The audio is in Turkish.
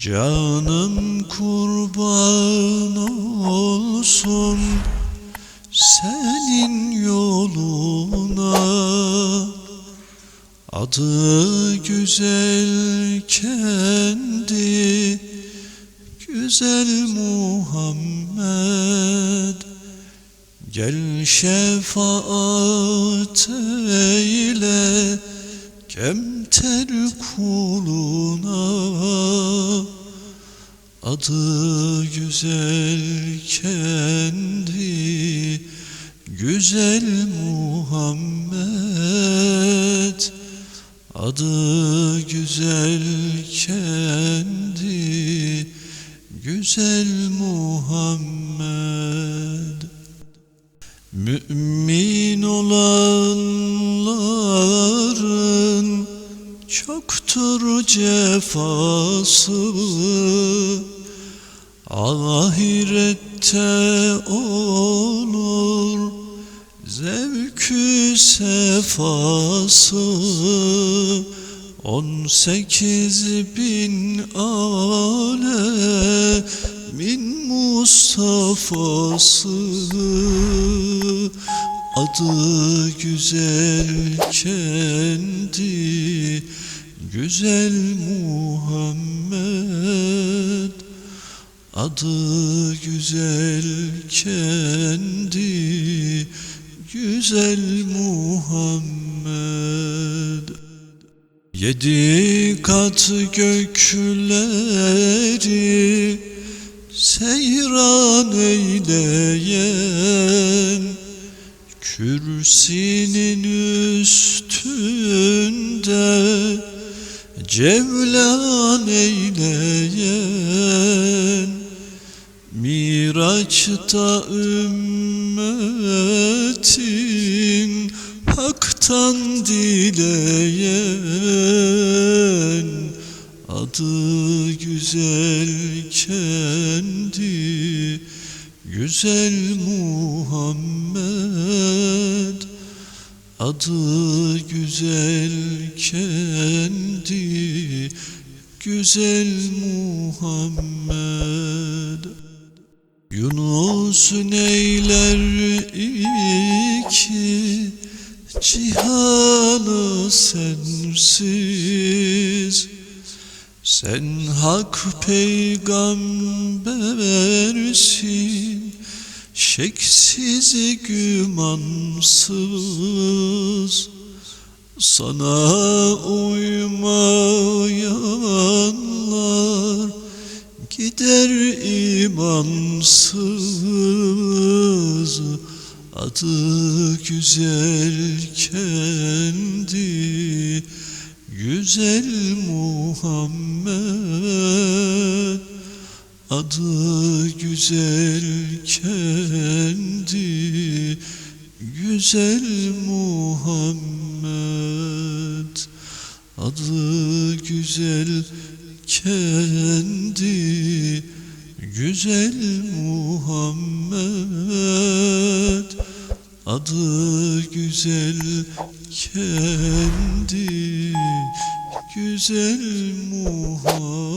Canım kurban olsun senin yoluna. Adı güzel kendi güzel Muhammed. Gel şefaat eyle kemter kuluna Adı güzel kendi güzel Muhammed. Adı güzel kendi güzel Muhammed. Mümin olanların çoktur cefası Ahirette olur zevkü sefası. On sekiz bin alemin Mustafa'sı. Adı güzel kendi güzel Muhammed Adı güzel kendi güzel Muhammed. Yedi kat gökleri seyran eyleyen Kürsinin üstünde cevlan eyleyen Miraç'ta ümmetin haktan dileyen Adı güzel kendi güzel Muhammed Adı güzel kendi güzel Muhammed Yunus neyler iki cihanı sensiz. Sen hak peygambersin Şeksiz gümansız. Sana uymayanlar imansız Adı güzel kendi Güzel Muhammed Adı güzel kendi Güzel Muhammed Adı güzel kendi Güzel Muhammed Adı güzel kendi. Güzel Muhammed